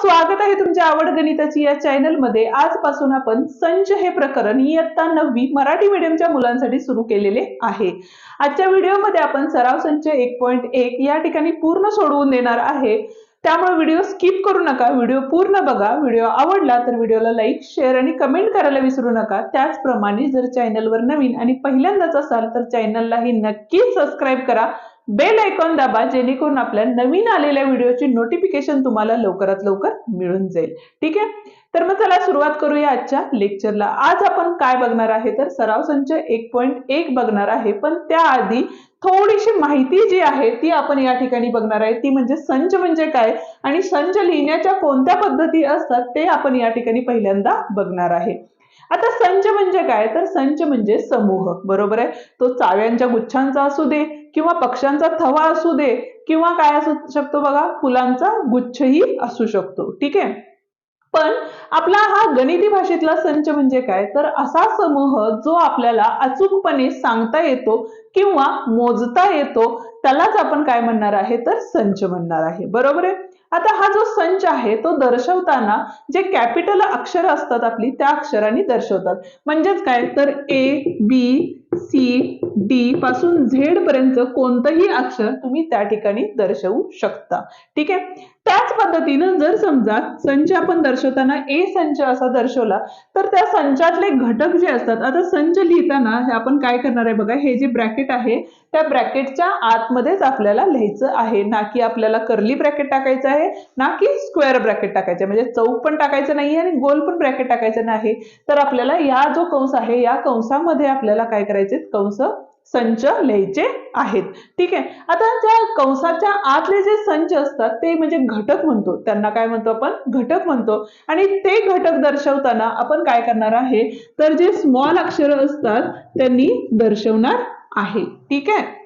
स्वागत आहे तुमच्या आवड गणिताची या चॅनलमध्ये. आजपासून आपण संच हे प्रकरण इयत्ता नववी मराठी मीडियमच्या मुलांसाठी सुरू केलेले आहे. आजच्या व्हिडिओमध्ये आपण सराव संच एक पॉईंट एक या ठिकाणी पूर्ण सोडवून देणार आहे. त्यामुळे व्हिडिओ स्किप करू नका व्हिडिओ पूर्ण बघा. व्हिडिओ आवडला तर व्हिडिओला लाईक शेअर आणि कमेंट करायला विसरू नका. त्याचप्रमाणे जर चॅनलवर नवीन आणि पहिल्यांदाच असाल तर चॅनललाही नक्की सबस्क्राईब करा. बेल आयकॉन दाबा जेणेकरून आपल्या नवीन आलेल्या व्हिडिओची नोटिफिकेशन तुम्हाला लवकरात लवकर मिळून जाईल. ठीक आहे? तर मग चला सुरुवात करूया आजच्या लेक्चरला आज आपण काय बघणार आहे? तर सराव संच एक पॉईंट एक बघणार आहे. पण त्याआधी थोडीशी माहिती जी आहे ती आपण या ठिकाणी बघणार आहे. ती म्हणजे संच म्हणजे काय? आणि संच लिहिण्याच्या कोणत्या पद्धती असतात ते आपण या ठिकाणी पहिल्यांदा बघणार आहे. आता संच म्हणजे काय? तर संच म्हणजे समूह. बरोबर आहे? तो चाव्यांच्या गुच्छांचा असू दे किंवा पक्ष्यांचा थवा असू दे किंवा काय असू शकतो बघा फुलांचा गुच्छही असू शकतो. ठीक आहे? पण आपला हा गणिती भाषेतला संच म्हणजे काय? तर असा समूह जो आपल्याला अचूकपणे सांगता येतो किंवा मोजता येतो त्यालाच आपण काय म्हणणार आहे? तर संच म्हणणार आहे. बरोबर आहे? आता हा जो संच आहे तो दर्शवताना जे कॅपिटल अक्षर असतात आपली त्या अक्षरांनी दर्शवतात. म्हणजेच काय? तर ए बी सी डी पासून झेड पर्यंत कोणतंही अक्षर तुम्ही त्या ठिकाणी दर्शवू शकता. ठीक आहे? त्याच पद्धतीनं जर समजा संच आपण दर्शवताना ए संच असा दर्शवला तर त्या संचातले घटक जे असतात आता संच लिहिताना हे आपण काय करणार आहे बघा हे जे ब्रॅकेट आहे त्या ब्रॅकेटच्या आतमध्येच आपल्याला लिहायचं आहे. ना की आपल्याला कर्ली ब्रॅकेट टाकायचं आहे ना की स्क्वेअर ब्रॅकेट टाकायचं आहे. म्हणजे चौक पण टाकायचं नाही आणि गोल पण ब्रॅकेट टाकायचं नाही. तर आपल्याला या जो कंस आहे या कंसामध्ये आपल्याला काय करायचे कंस संच लिहायचे आहेत. ठीक आहे? आता त्या कंसाच्या आतले जे संच असतात ते म्हणजे घटक म्हणतो. त्यांना काय म्हणतो आपण? घटक म्हणतो. आणि ते घटक दर्शवताना आपण काय करणार आहे? तर जे स्मॉल अक्षर असतात त्यांनी दर्शवणार आहे. ठीक आहे?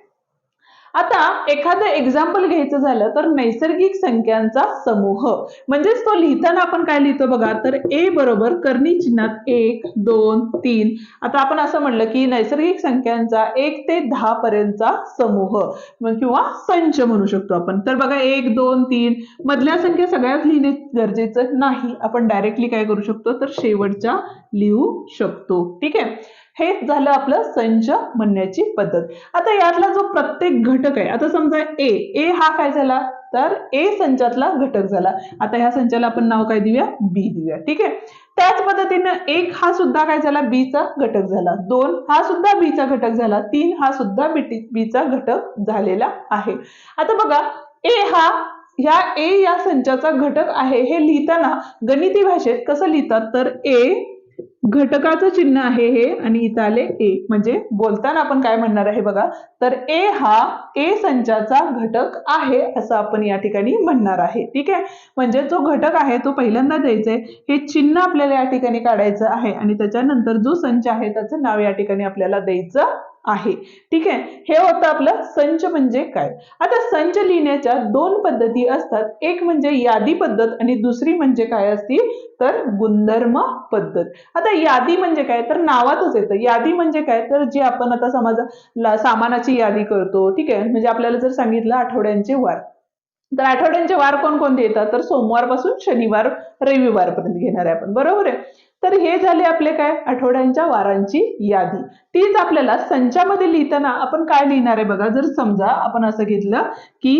आता एखादं एक्झाम्पल घ्यायचं झालं तर नैसर्गिक संख्यांचा समूह. म्हणजेच तो लिहिताना आपण काय लिहितो बघा? तर ए बरोबर कर्णी चिन्हात एक दोन तीन. आता आपण असं म्हणलं की नैसर्गिक संख्यांचा एक ते दहा पर्यंतचा समूह किंवा संच म्हणू शकतो आपण. तर बघा एक दोन तीन. मधल्या संख्या सगळ्यात लिहिणे गरजेचं नाही. आपण डायरेक्टली काय करू शकतो? तर शेवटच्या लिहू शकतो. ठीक आहे? हेच झालं आपलं संच म्हणण्याची पद्धत. आता यातला जो प्रत्येक घटक आहे आता समजा ए ए हा काय झाला? तर ए संचातला घटक झाला. आता ह्या संचाला आपण नाव काय देऊया? बी देऊया. ठीक आहे? त्याच पद्धतीनं एक हा सुद्धा काय झाला? बीचा घटक झाला. दोन हा सुद्धा बीचा घटक झाला. तीन हा सुद्धा बीचा घटक झालेला आहे. आता बघा ए हा ह्या ए या संचाचा घटक आहे. हे लिहिताना गणिती भाषेत कसं लिहितात? तर ए घटकाचं चिन्ह आहे हे आणि इथं आले ए. म्हणजे बोलताना आपण काय म्हणणार आहे बघा? तर ए हा ए संचाचा घटक आहे असं आपण या ठिकाणी म्हणणार आहे. ठीक आहे? म्हणजे जो घटक आहे तो पहिल्यांदा द्यायचा आहे. हे चिन्ह आपल्याला या ठिकाणी काढायचं आहे आणि त्याच्यानंतर जो संच आहे त्याचं नाव या ठिकाणी आपल्याला द्यायचं आहे. ठीक आहे? हे होतं आपलं संच म्हणजे काय? आता संच लिहिण्याच्या दोन पद्धती असतात. एक म्हणजे यादी पद्धत आणि दुसरी म्हणजे काय असती? तर गुणधर्म पद्धत. आता यादी म्हणजे काय? तर नावातच येतं. यादी म्हणजे काय? तर जे आपण आता समाज सामानाची यादी करतो. ठीक आहे? म्हणजे आपल्याला जर सांगितलं आठवड्यांचे वार. तर आठवड्यांचे वार कोणकोणते येतात? तर सोमवारपासून शनिवार रविवारपर्यंत घेणार आहे आपण. बरोबर आहे? तर हे झाले आपले काय? आठवड्यांच्या वारांची यादी. तीच आपल्याला संचामध्ये लिहिताना आपण काय लिहिणार आहे बघा? जर समजा आपण असं घेतलं की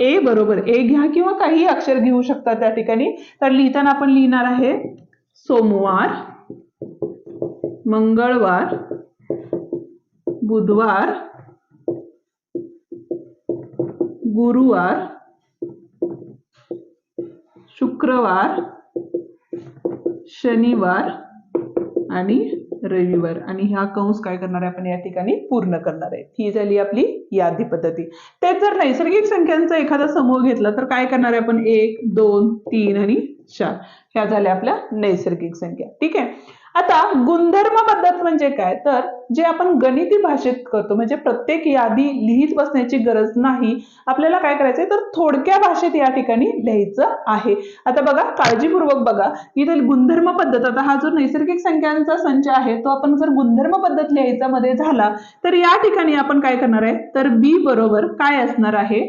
ए बरोबर ए घ्या किंवा काही अक्षर घेऊ शकता त्या ठिकाणी. तर लिहिताना आपण लिहिणार आहे सोमवार मंगळवार बुधवार गुरुवार शुक्रवार शनिवार आणि रविवार. आणि ह्या कंस काय करणार आहे? आपण या ठिकाणी पूर्ण करणार आहे. ही झाली आपली यादी पद्धती. तेच जर नैसर्गिक संख्यांचा एखादा समूह घेतला तर काय करणार आहे आपण? एक दोन तीन आणि चार. ह्या झाल्या आपल्या नैसर्गिक संख्या. ठीक आहे? आता गुणधर्म पद्धत म्हणजे काय? तर जे आपण गणिती भाषेत करतो म्हणजे प्रत्येक यादी लिहित बसण्याची गरज नाही आपल्याला काय करायचंय? तर थोडक्या भाषेत या ठिकाणी लिहायचं आहे. आता बघा काळजीपूर्वक बघा. इथे गुणधर्म पद्धत आता हा जो नैसर्गिक संख्यांचा संच आहे तो आपण जर गुणधर्म पद्धत लिहायचा मध्ये झाला तर या ठिकाणी आपण काय करणार आहे? तर बी बरोबर काय असणार आहे?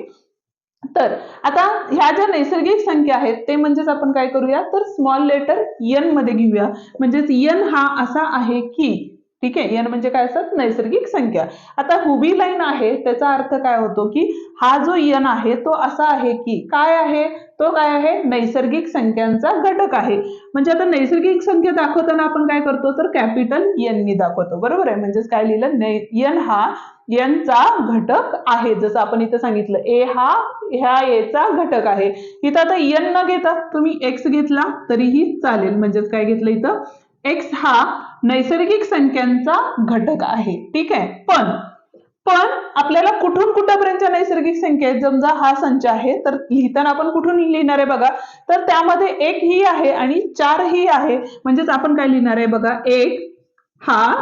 तर आता ह्या ज्या नैसर्गिक संख्या आहेत ते म्हणजेच आपण काय करूया? तर स्मॉल लेटर एनमध्ये घेऊया. म्हणजेच एन हा असा आहे की ठीक आहे? एन म्हणजे काय असतात? नैसर्गिक संख्या. आता हुबी लाईन आहे त्याचा अर्थ काय होतो की हा जो एन आहे तो असा आहे की काय आहे? तो काय आहे? नैसर्गिक संख्यांचा घटक आहे. म्हणजे आता नैसर्गिक संख्या दाखवताना आपण काय करतो? तर कॅपिटल एननी दाखवतो. बरोबर आहे? म्हणजेच काय लिहिलं? एन हा एनचा घटक आहे. जसं आपण इथं सांगितलं ए हा ह्या एचा घटक आहे. इथं आता एन न घेता तुम्ही एक्स घेतला तरीही चालेल. म्हणजेच काय घेतलं इथं? एक्स हा नैसर्गिक संख्यांचा घटक आहे. ठीक आहे? पण पण आपल्याला कुठून कुठपर्यंतच्या नैसर्गिक संख्या आहेत? समजा हा संच आहे तर लिहिताना आपण कुठून लिहिणार आहे बघा? तर त्यामध्ये एक ही आहे आणि चार ही आहे. म्हणजेच आपण काय लिहिणार आहे बघा? एक हा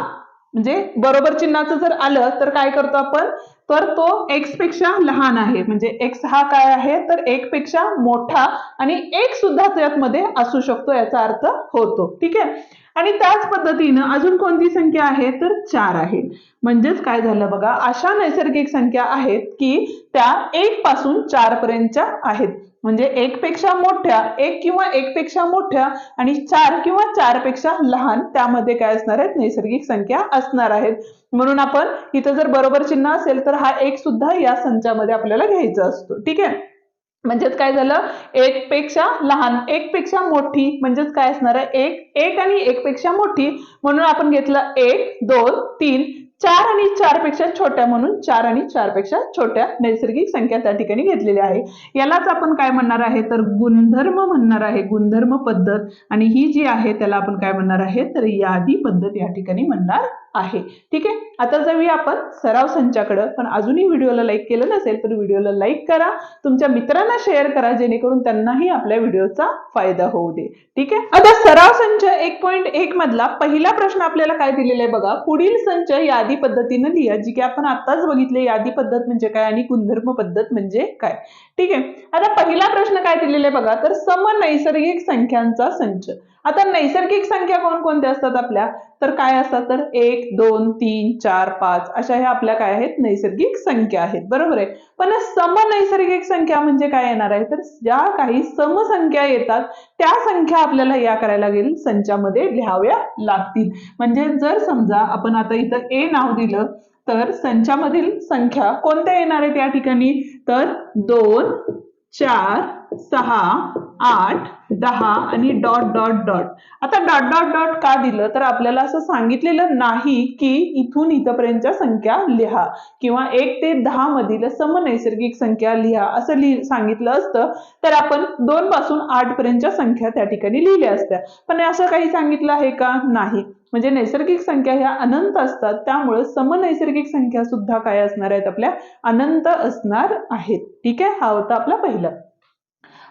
म्हणजे बरोबर चिन्हाचं जर आलं तर काय करतो आपण? तर तो एक्सपेक्षा लहान आहे. म्हणजे एक्स हा काय आहे? तर एक पेक्षा मोठा आणि एक सुद्धा त्यातमध्ये असू शकतो याचा अर्थ होतो. ठीक आहे? आणि त्याच पद्धतीनं अजून कोणती संख्या आहे? तर चार आहे. म्हणजेच काय झालं बघा अशा नैसर्गिक संख्या आहेत की त्या एक पासून चार पर्यंतच्या आहेत. म्हणजे एक पेक्षा मोठ्या एक किंवा एक पेक्षा मोठ्या आणि चार किंवा चारपेक्षा लहान त्यामध्ये काय असणार आहेत? नैसर्गिक संख्या असणार आहेत. म्हणून आपण इथं जर बरोबर चिन्ह असेल तर हा एक सुद्धा या संचामध्ये आपल्याला घ्यायचा असतो. ठीक आहे? म्हणजेच काय झालं? एक पेक्षा लहान एक पेक्षा मोठी म्हणजेच काय असणार आहे? एक एक आणि एक पेक्षा मोठी. म्हणून आपण घेतलं एक दोन तीन चार आणि चारपेक्षा छोट्या म्हणून चार आणि चारपेक्षा छोट्या नैसर्गिक संख्या त्या ठिकाणी घेतलेल्या आहे. यालाच आपण काय म्हणणार आहे? तर गुणधर्म म्हणणार आहे. गुणधर्म पद्धत. आणि ही जी आहे त्याला आपण काय म्हणणार आहे? तर यादी पद्धत या ठिकाणी म्हणणार आहे. ठीक आहे? आता जाऊया आपण सराव संचाकडं. पण अजूनही व्हिडिओला लाईक केलं नसेल तर व्हिडिओला लाईक करा. तुमच्या मित्रांना शेअर करा जेणेकरून त्यांनाही आपल्या व्हिडिओचा फायदा होऊ दे. ठीक आहे? आता सराव संच एक पॉईंट एक मधला पहिला प्रश्न आपल्याला काय दिलेला आहे बघा? पुढील संच यादी पद्धतीनं लिहा जी की आपण आताच बघितले यादी पद्धत म्हणजे काय आणि गुणधर्म पद्धत म्हणजे काय? ठीक आहे? आता पहिला प्रश्न काय दिलेला आहे बघा. तर सम नैसर्गिक संख्यांचा संच. आता नैसर्गिक संख्या कोणकोणत्या असतात आपल्या? तर काय असतात? तर एक दोन तीन चार पाच अशा ह्या आपल्या काय आहेत? नैसर्गिक संख्या आहेत. बरोबर आहे? पण सम नैसर्गिक संख्या म्हणजे काय येणार आहे? तर ज्या काही समसंख्या येतात त्या संख्या आपल्याला या करायला लागेल. संचामध्ये लिहाव्या लागतील. म्हणजे जर समजा आपण आता इथं ए नाव दिलं तर संचामधील संख्या कोणत्या येणार आहेत या ठिकाणी? तर दोन चार सहा आठ दहा आणि डॉट डॉट डॉट. आता डॉट डॉट डॉट का दिलं? तर आपल्याला असं सांगितलेलं नाही की इथून इथपर्यंतच्या संख्या लिहा. किंवा एक ते दहा मधील समनैसर्गिक संख्या लिहा. असं लिह सांगितलं असतं. तर आपण दोन पासून आठ पर्यंतच्या संख्या त्या ठिकाणी लिहिल्या असत्या. पण असं काही सांगितलं आहे का? नाही. म्हणजे नैसर्गिक संख्या ह्या अनंत असतात. त्यामुळे समनैसर्गिक संख्या सुद्धा काय असणार आहेत? आपल्या अनंत असणार आहेत. ठीक आहे? हा होता आपला पहिला.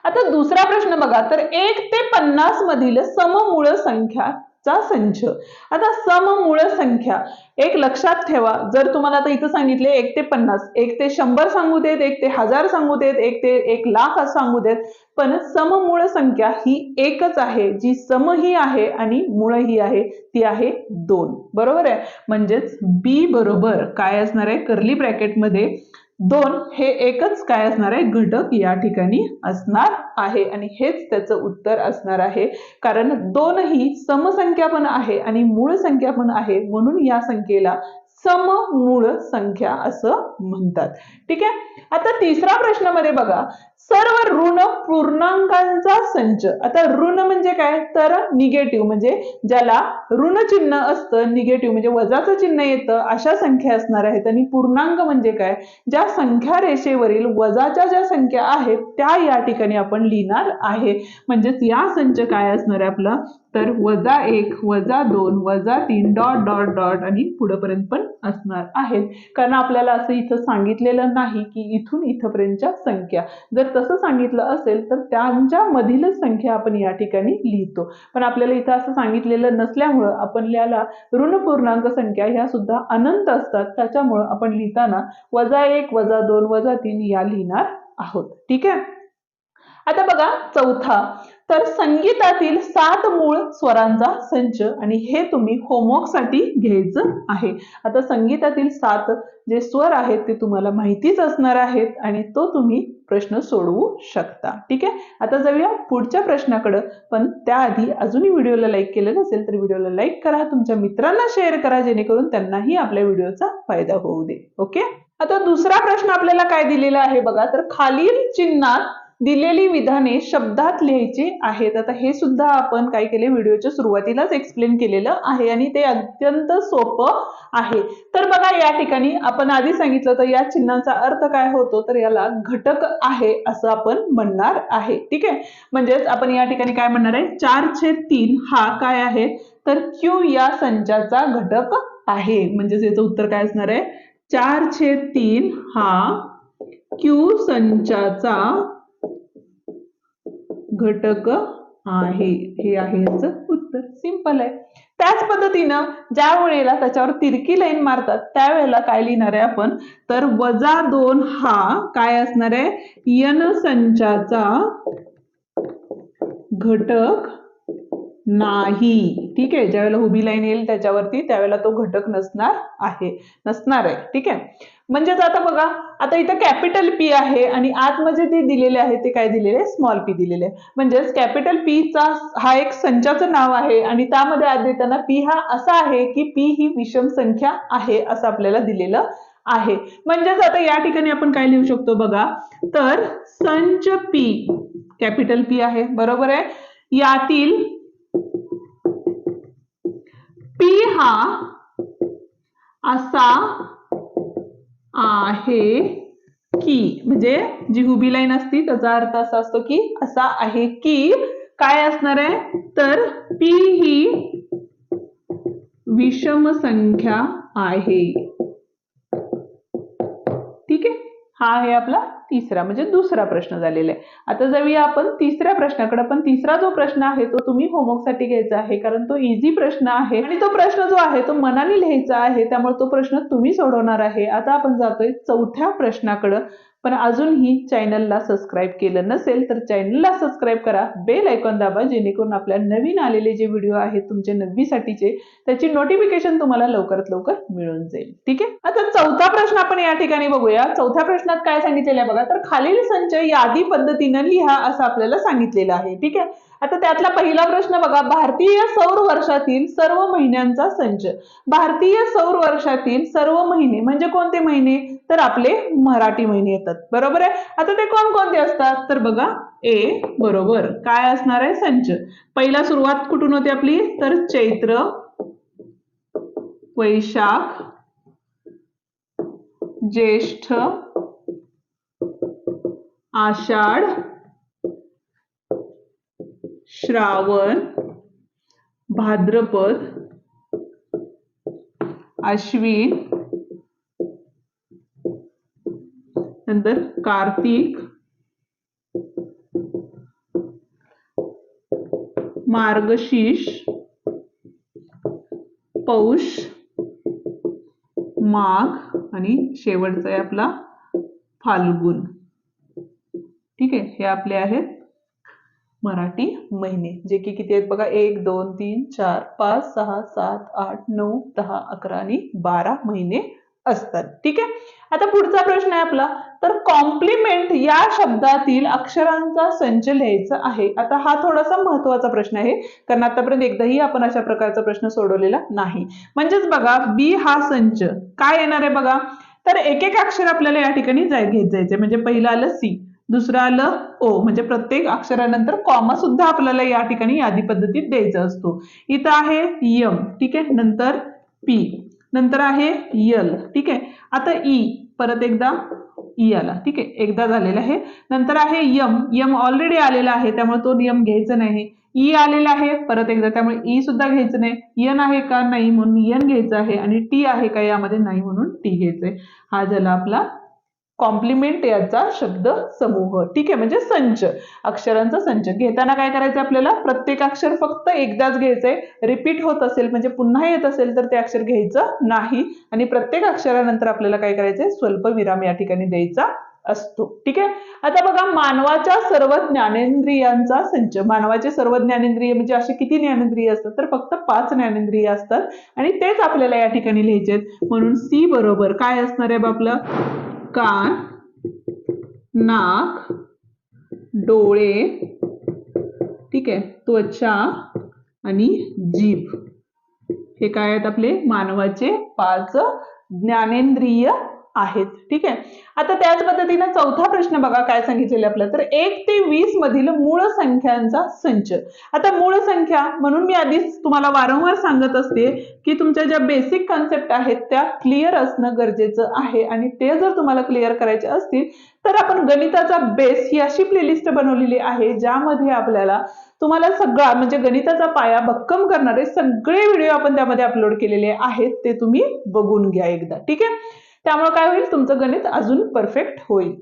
आता दुसरा प्रश्न बघा. तर एक ते पन्नास मधील सममूळ संख्याचा संच. आता सममूळ संख्या एक लक्षात ठेवा. जर तुम्हाला आता इथं सांगितले एक ते पन्नास एक ते शंभर सांगू देत एक ते हजार सांगू देत एक ते एक लाख सांगू देत पण सममूळ संख्या ही एकच आहे. जी सम ही आहे आणि मूळही आहे ती आहे दोन. बरोबर आहे? म्हणजेच बी बरोबर काय असणार आहे? कर्ली ब्रॅकेटमध्ये दोन हे एकच काय असणार आहे? घटक या ठिकाणी असणार आहे. आणि हेच त्याचं उत्तर असणार आहे. कारण दोनही समसंख्या पण आहे आणि मूळ संख्या पण आहे. म्हणून या संख्येला सममूळ संख्या असं म्हणतात. ठीक आहे? आता तिसरा प्रश्नामध्ये बघा. सर्व ऋण पूर्णांकांचा संच. आता ऋण म्हणजे काय? तर निगेटिव्ह म्हणजे ज्याला ऋण चिन्ह असतं निगेटिव्ह म्हणजे वजाचं चिन्ह येतं अशा संख्या असणार आहेत. आणि पूर्णांक म्हणजे काय? ज्या संख्या रेषेवरील वजाच्या ज्या संख्या आहेत त्या या ठिकाणी आपण लिहिणार आहे. म्हणजेच या संच काय असणार आहे आपला? तर वजा एक वजा दोन वजा तीन डॉट डॉट डॉट आणि पुढेपर्यंत पण असणार आहेत. कारण आपल्याला असं इथं सांगितलेलं नाही की इथून इथपर्यंतच्या संख्या. जर तसं सांगितलं असेल तर त्यांच्या मधीलच संख्या आपण या ठिकाणी लिहितो. पण आपल्याला इथं असं सांगितलेलं नसल्यामुळं आपण ऋण पूर्णांक संख्या ह्या सुद्धा अनंत असतात. त्याच्यामुळं आपण लिहिताना वजा एक वजा दोन वजा तीन या लिहिणार आहोत. ठीक आहे? आता बघा चौथा. तर संगीतातील सात मूळ स्वरांचा संच आणि हे तुम्ही होमवर्कसाठी साठी घ्यायचं आहे. आता संगीतातील सात जे स्वर आहेत ते तुम्हाला माहितीच असणार आहेत आणि तो तुम्ही प्रश्न सोडवू शकता. ठीक आहे? आता जाऊया पुढच्या प्रश्नाकडं. पण त्याआधी अजूनही व्हिडिओला लाईक केलं नसेल तर व्हिडिओला लाईक करा तुमच्या मित्रांना शेअर करा जेणेकरून त्यांनाही आपल्या व्हिडिओचा फायदा होऊ दे. ओके? आता दुसरा प्रश्न आपल्याला काय दिलेला आहे बघा? तर खालील चिन्हात दिलेली विधाने शब्दात लिहायची आहेत. आता हे सुद्धा आपण काय केले? व्हिडिओच्या सुरुवातीलाच एक्सप्लेन केलेलं आहे आणि ते अत्यंत सोपं आहे. तर बघा या ठिकाणी आपण आधी सांगितलं तर या चिन्हांचा अर्थ काय होतो? तर याला घटक आहे असं आपण म्हणणार आहे. ठीक आहे? म्हणजेच आपण या ठिकाणी काय म्हणणार आहे? चार छेद तीन हा काय आहे? तर क्यू या संचाचा घटक आहे. म्हणजेच याचं उत्तर काय असणार आहे? चार छेद तीन हा क्यू संचाचा घटक आहे. हे आहे याचं उत्तर. सिंपल आहे. त्याच पद्धतीनं ज्या वेळेला त्याच्यावर तिरकी लाईन मारतात त्यावेळेला काय लिहिणार आहे आपण? तर वजा दोन हा काय असणार आहे? यन संचाचा घटक नाही. ठीक आहे ज्यावेळेला उभी लाईन येईल त्याच्यावरती त्यावेळेला तो घटक नसणार आहे. नसणार आहे. ठीक आहे? म्हणजेच आता बघा आता इथं कॅपिटल पी आहे आणि आतमध्ये ते दिलेले आहे ते काय दिलेले? स्मॉल पी दिलेले. आहे म्हणजेच कॅपिटल पी चा हा एक संचाचं नाव आहे आणि त्यामध्ये आत देताना पी हा असा आहे की पी ही विषम संख्या आहे असं आपल्याला दिलेलं आहे. म्हणजेच आता या ठिकाणी आपण काय लिहू शकतो बघा? तर संच पी कॅपिटल पी आहे. बरोबर आहे? यातील टी हा असा आहे की म्हणजे जी हुबी लाईन असती त्याचा अर्थ असा असतो की असा आहे की काय असणार आहे? तर पी ही विषम संख्या आहे. हा आहे आपला तिसरा म्हणजे दुसरा प्रश्न झालेला आहे. आता जाऊया आपण तिसऱ्या प्रश्नाकडे पण तिसरा जो प्रश्न आहे तो तुम्ही होमवर्कसाठी साठी घ्यायचा आहे कारण तो इझी प्रश्न आहे. आणि तो प्रश्न जो आहे तो मनाने लिहायचा आहे त्यामुळे तो प्रश्न तुम्ही सोडवणार आहे. आता आपण जातोय चौथ्या प्रश्नाकडं. पण अजूनही चॅनलला सबस्क्राईब केलं नसेल तर चॅनलला सबस्क्राईब करा. बेल आयकॉन दाबा जेणेकरून आपल्या नवीन आलेले जे व्हिडिओ आहेत तुमचे नववीसाठीचे त्याची नोटिफिकेशन तुम्हाला लवकरात लवकर मिळून जाईल. ठीक आहे? आता चौथा प्रश्न आपण या ठिकाणी बघूया. चौथ्या प्रश्नात काय सांगितलेलं आहे बघा तर खालील संच यादी पद्धतीनं लिहा असं आपल्याला सांगितलेलं आहे. ठीक आहे? आता त्यातला पहिला प्रश्न बघा. भारतीय सौर वर्षातील सर्व महिन्यांचा संच. भारतीय सौर वर्षातील सर्व महिने म्हणजे कोणते महिने? तर आपले मराठी महिने येतात. बरोबर आहे? आता ते कोण कोणते असतात? तर बघा. ए बरोबर. काय असणार आहे? संच. पहिला सुरुवात कुठून होते आपली? तर चैत्र वैशाख ज्येष्ठ आषाढ श्रावण भाद्रपद आश्विन नंतर कार्तिक मार्गशीर्ष पौष माघ आणि शेवटचा आहे आपला फाल्गुन. ठीक आहे हे आपले आहेत मराठी महिने जे की किती आहेत बघा? एक दोन तीन चार पाच सहा सात आठ नऊ दहा अकरा आणि बारा महिने असतात. ठीक आहे? आता पुढचा प्रश्न आहे आपला. तर कॉम्प्लिमेंट या शब्दातील अक्षरांचा संच लिहायचा आहे. आता हा थोडासा महत्त्वाचा प्रश्न आहे. कारण आतापर्यंत एकदाही आपण अशा प्रकारचा प्रश्न सोडवलेला नाही. म्हणजेच बघा बी हा संच. काय येणार आहे बघा? तर एक एक अक्षर आपल्याला या ठिकाणी घेत जायचे म्हणजे पहिलं आलं सी दुसरं आलं ओ म्हणजे प्रत्येक अक्षरानंतर कॉमा सुद्धा आपल्याला या ठिकाणी यादी पद्धतीत द्यायचा असतो. इथं आहे यम ठीक आहे? नंतर पी नंतर आहे यल ठीक आहे? आता ई परत एकदा ई आला ठीक आहे? एकदा झालेला आहे. नंतर आहे यम यम ऑलरेडी आलेला आहे त्यामुळे तो नियम घ्यायचा नाही. ई आलेला आहे परत एकदा त्यामुळे ई सुद्धा घ्यायचं नाही. यन आहे का नाही म्हणून यन घ्यायचं आहे आणि टी आहे का यामध्ये नाही म्हणून टी घ्यायचंय हा झाला आपला कॉम्प्लिमेंट याचा शब्द समूह. ठीक आहे? म्हणजे संच. अक्षरांचा संच. घेताना काय करायचं आपल्याला? प्रत्येक अक्षर फक्त एकदाच घ्यायचंय. रिपीट होत असेल म्हणजे पुन्हा येत असेल तर ते अक्षर घ्यायचं नाही. आणि प्रत्येक अक्षरानंतर आपल्याला काय करायचंय? स्वल्प विराम या ठिकाणी द्यायचा असतो. ठीक आहे? आता बघा मानवाच्या सर्व ज्ञानेंद्रियांचा संच. मानवाचे सर्व ज्ञानेंद्रिय म्हणजे असे किती ज्ञानेंद्रिय असतात? तर फक्त पाच ज्ञानेंद्रिय असतात. आणि तेच आपल्याला या ठिकाणी लिहायचे आहेत म्हणून सी बरोबर काय असणार आहे बा आपलं? कान नाक डोळे ठीक आहे त्वचा आणि जीभ. हे काय आहेत आपले? मानवाचे पाच ज्ञानेंद्रिय आहेत. ठीक आहे? आता त्याच पद्धतीनं चौथा प्रश्न बघा काय सांगितलेले आपलं. तर एक ते वीस मधील मूळ संख्यांचा संच. आता मूळ संख्या म्हणून मी आधीच तुम्हाला वारंवार सांगत असते की तुमच्या ज्या बेसिक कन्सेप्ट आहेत त्या क्लिअर असणं गरजेचं आहे. आणि ते जर तुम्हाला क्लिअर करायचे असतील तर आपण गणिताचा बेस ही अशी प्लेलिस्ट बनवलेली आहे ज्यामध्ये आपल्याला तुम्हाला सगळा म्हणजे गणिताचा पाया भक्कम करणारे सगळे व्हिडिओ आपण त्यामध्ये अपलोड केलेले आहेत ते तुम्ही बघून घ्या एकदा. ठीक आहे? त्यामुळे काय होईल? तुमचं गणित अजून परफेक्ट होईल.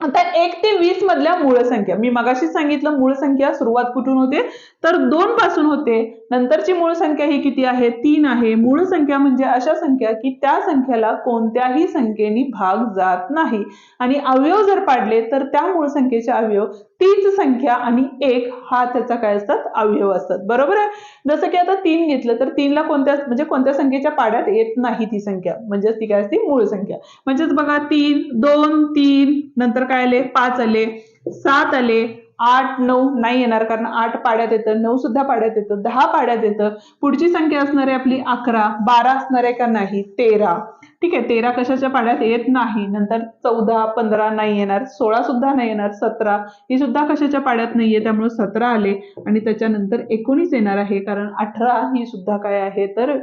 आता एक ते वीस मधल्या मूळ संख्या. मी मगाशी सांगितलं मूळ संख्या सुरुवात कुठून होते? तर दोन पासून होते. नंतरची मूळ संख्या ही किती आहे? तीन आहे. मूळ संख्या म्हणजे अशा संख्या की त्या संख्याला कोणत्याही संख्येने भाग जात नाही. आणि अवयव जर पाडले तर त्या मूळ संख्येचे अवयव तीच संख्या आणि एक हा त्याचा काय असतात? अवयव असतात. बरोबर आहे? जसं की आता तीन घेतलं तर तीनला कोणत्या म्हणजे कोणत्या संख्येच्या पाड्यात येत नाही ती संख्या? म्हणजेच ती काय असते? मूळ संख्या. म्हणजेच बघा तीन दोन तीन नंतर काय आले? पाच आले. सात आले. आठ नऊ नाही येणार कारण आठ पाड्यात येतं नऊ सुद्धा पाड्यात येतं दहा पाड्यात येतं. पुढची संख्या असणार आहे आपली अकरा बारा असणार आहे का नाही? तेरा. ठीक आहे तेरा कशाच्या पाड्यात येत नाही? नंतर चौदा पंधरा नाही येणार सोळा सुद्धा नाही येणार सतरा. ही सुद्धा कशाच्या पाड्यात नाहीये त्यामुळे सतरा आले. आणि त्याच्यानंतर एकोणीस येणार आहे कारण अठरा ही सुद्धा काय आहे? तर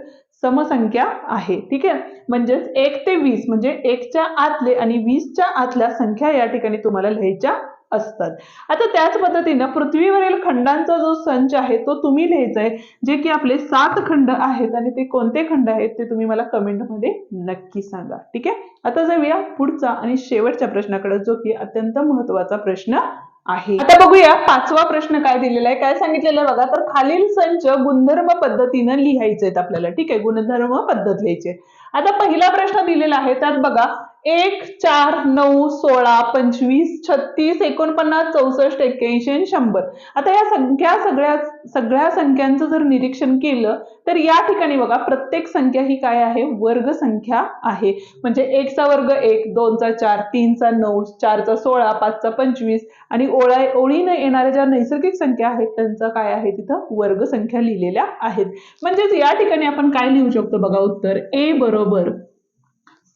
समसंख्या आहे. ठीक आहे? म्हणजेच एक ते वीस म्हणजे एकच्या आतले आणि वीसच्या आतल्या संख्या या ठिकाणी तुम्हाला लिहायच्या असतात. आता त्याच पद्धतीनं पृथ्वीवरील खंडांचा जो संच आहे तो तुम्ही लिहायचा आहे जे की आपले सात खंड आहेत आणि ते कोणते खंड आहेत ते तुम्ही मला कमेंटमध्ये नक्की सांगा. ठीक आहे? आता जाऊया पुढचा आणि शेवटच्या प्रश्नाकडे जो की अत्यंत महत्त्वाचा प्रश्न आहे. आता बघूया पाचवा प्रश्न काय दिलेला आहे काय सांगितलेलं बघा. तर खालील संच गुणधर्म पद्धतीनं लिहायचे आहेत आपल्याला. ठीक आहे? गुणधर्म पद्धत लिहायचे. आता पहिला प्रश्न दिलेला आहे त्यात बघा एक चार नऊ सोळा पंचवीस छत्तीस एकोणपन्नास चौसष्ट एक्क्याऐंशी आणि शंभर. आता या संख्या सगळ्या सगळ्या संख्यांचं जर निरीक्षण केलं तर या ठिकाणी बघा प्रत्येक संख्या ही काय आहे? वर्ग संख्या आहे. म्हणजे एकचा वर्ग एक दोनचा चार तीनचा नऊ चारचा सोळा पाचचा पंचवीस आणि ओळा ओळीनं येणाऱ्या ज्या नैसर्गिक संख्या आहेत त्यांचा काय आहे तिथं? वर्ग संख्या लिहिलेल्या आहेत. म्हणजेच या ठिकाणी आपण काय लिहू शकतो? बघा उत्तर ए बरोबर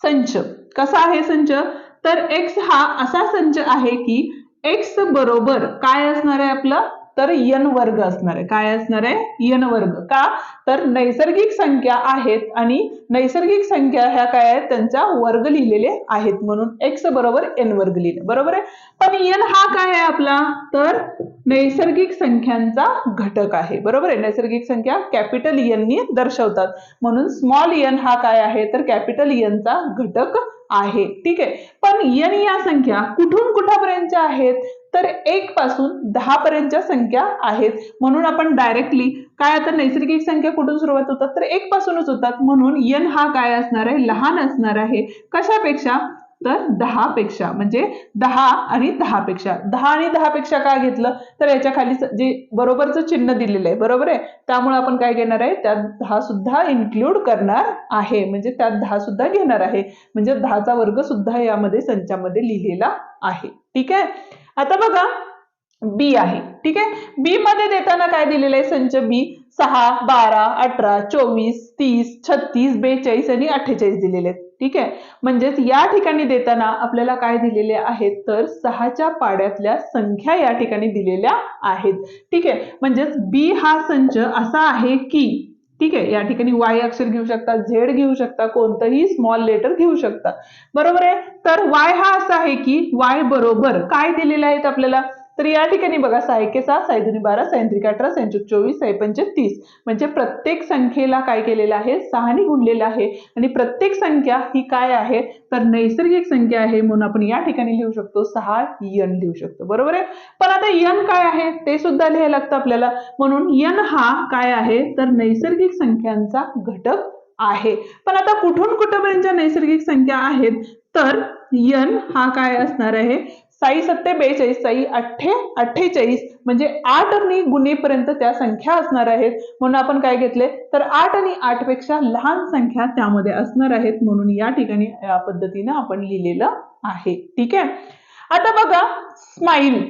संच. कसा आहे संच? तर एक्स हा असा संच आहे की एक्स बरोबर काय असणार आहे आपलं? तर यन वर्ग असणार आहे. काय असणार आहे? यन वर्ग. का? तर नैसर्गिक संख्या आहेत आणि नैसर्गिक संख्या ह्या काय आहेत? त्यांचा वर्ग लिहिलेले आहेत म्हणून. एक्स बरोबर एन वर्ग लिहिले. बरोबर आहे? पण यन हा काय आहे आपला? तर नैसर्गिक संख्यांचा घटक आहे. बरोबर आहे? नैसर्गिक संख्या कॅपिटल यननी दर्शवतात. म्हणून स्मॉल यन हा काय आहे? तर कॅपिटल यनचा घटक आहे. ठीक आहे? पण यन या संख्या कुठून कुठापर्यंतच्या आहेत? तर एक पासून दहा पर्यंतच्या संख्या आहेत. म्हणून आपण डायरेक्टली काय आता नैसर्गिक संख्या कुठून सुरुवात होतात? तर एक पासूनच होतात. म्हणून यन हा काय असणार आहे? लहान असणार आहे. कशापेक्षा? तर दहा पेक्षा म्हणजे दहा आणि दहा पेक्षा दहा आणि दहा पेक्षा काय घेतलं? तर याच्या खाली जे बरोबरचं चिन्ह दिलेलं आहे. बरोबर आहे? त्यामुळे आपण काय घेणार आहे? त्यात दहा सुद्धा इन्क्लूड करणार आहे. म्हणजे त्यात दहा सुद्धा घेणार आहे. म्हणजे दहाचा वर्ग सुद्धा यामध्ये संचामध्ये लिहिलेला आहे. ठीक आहे? आता बघा बी आहे ठीक आहे? बी मध्ये देताना काय दिलेलं आहे संच बी सहा बारा अठरा चोवीस तीस छत्तीस बेचाळीस आणि अठ्ठेचाळीस दिलेले आहेत ठीक आहे? म्हणजेच या ठिकाणी देताना आपल्याला काय दिलेले आहेत? तर सहाच्या पाड्यातल्या संख्या या ठिकाणी दिलेल्या आहेत ठीक आहे? म्हणजेच बी हा संच असा आहे की ठीक आहे या ठिकाणी वाय अक्षर घेऊ शकता झेड घेऊ शकता कोणतंही स्मॉल लेटर घेऊ शकता. बरोबर आहे? तर वाय हा असा आहे की वाय बरोबर. काय दिलेला आहेत आपल्याला? तर या ठिकाणी बघा सहा एके सहा साई दुनी बारा साईन त्रिक अठरा साईन चोवीस साई पंच तीस. म्हणजे प्रत्येक संख्येला काय केलेलं आहे? सहाने गुणलेलं आहे. आणि प्रत्येक संख्या ही काय आहे? तर नैसर्गिक संख्या आहे म्हणून आपण या ठिकाणी लिहू शकतो सहा यन लिहू शकतो. बरोबर आहे? पण आता यन काय आहे? ते सुद्धा लिहायला लागतं आपल्याला. म्हणून यन हा काय आहे? तर नैसर्गिक संख्यांचा घटक आहे. पण आता कुठून कुठंपर्यंत नैसर्गिक संख्या आहेत तर यन हा काय असणार आहे? साई सत्ते बेचाळीस साई अठ्ठे अठ्ठेचाळीस म्हणजे आठ आणि गुन्हेपर्यंत त्या संख्या असणार आहेत. म्हणून आपण काय घेतले? तर आठ आणि आठपेक्षा लहान संख्या त्यामध्ये असणार आहेत. म्हणून या ठिकाणी या पद्धतीनं आपण लिहिलेलं आहे. ठीक आहे? आता बघा स्माईल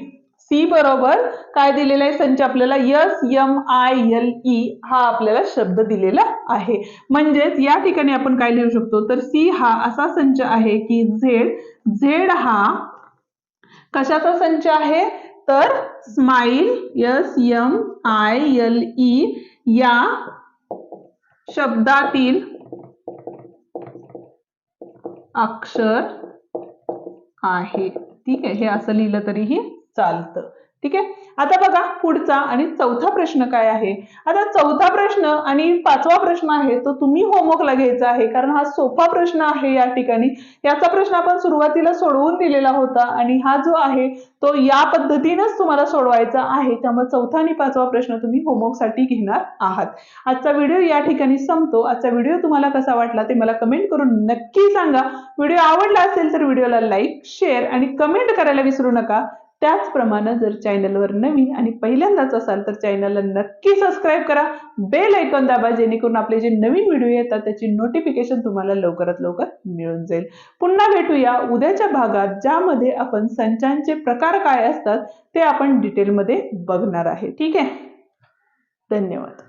सी बरोबर काय दिलेला आहे? संच आपल्याला S M I L E हा आपल्याला शब्द दिलेला आहे. म्हणजेच या ठिकाणी आपण काय लिहू शकतो? तर सी हा असा संच आहे की झेड झेड हा कशाचा संच आहे? तर smile S M I L E या शब्दातील अक्षर आहे. ठीक आहे हे असं लिहिलं तरीही चालतं. ठीक आहे? आता बघा पुढचा आणि चौथा प्रश्न काय आहे? आता चौथा प्रश्न आणि पाचवा प्रश्न आहे तो तुम्ही होमवर्कला घ्यायचा आहे कारण हा सोपा प्रश्न आहे या ठिकाणी. याचा प्रश्न आपण सुरुवातीला सोडवून दिलेला होता आणि हा जो आहे तो या पद्धतीनेच तुम्हाला सोडवायचा आहे. त्यामुळे चौथा आणि पाचवा प्रश्न तुम्ही होमवर्कसाठी घेणार आहात. आजचा व्हिडिओ या ठिकाणी संपतो. आजचा व्हिडिओ तुम्हाला कसा वाटला ते मला कमेंट करून नक्की सांगा. व्हिडिओ आवडला असेल तर व्हिडिओला लाईक शेअर आणि कमेंट करायला विसरू नका. त्याचप्रमाणे जर चॅनलवर नवीन आणि पहिल्यांदाच असाल तर चॅनलला नक्की सबस्क्राईब करा. बेल ऐकून दाबा जेणेकरून आपले जे नवीन व्हिडिओ येतात त्याची नोटिफिकेशन तुम्हाला लवकरात लवकर मिळून जाईल. पुन्हा भेटूया उद्याच्या भागात ज्यामध्ये आपण संचांचे प्रकार काय असतात ते आपण डिटेलमध्ये बघणार आहे. ठीक आहे? धन्यवाद.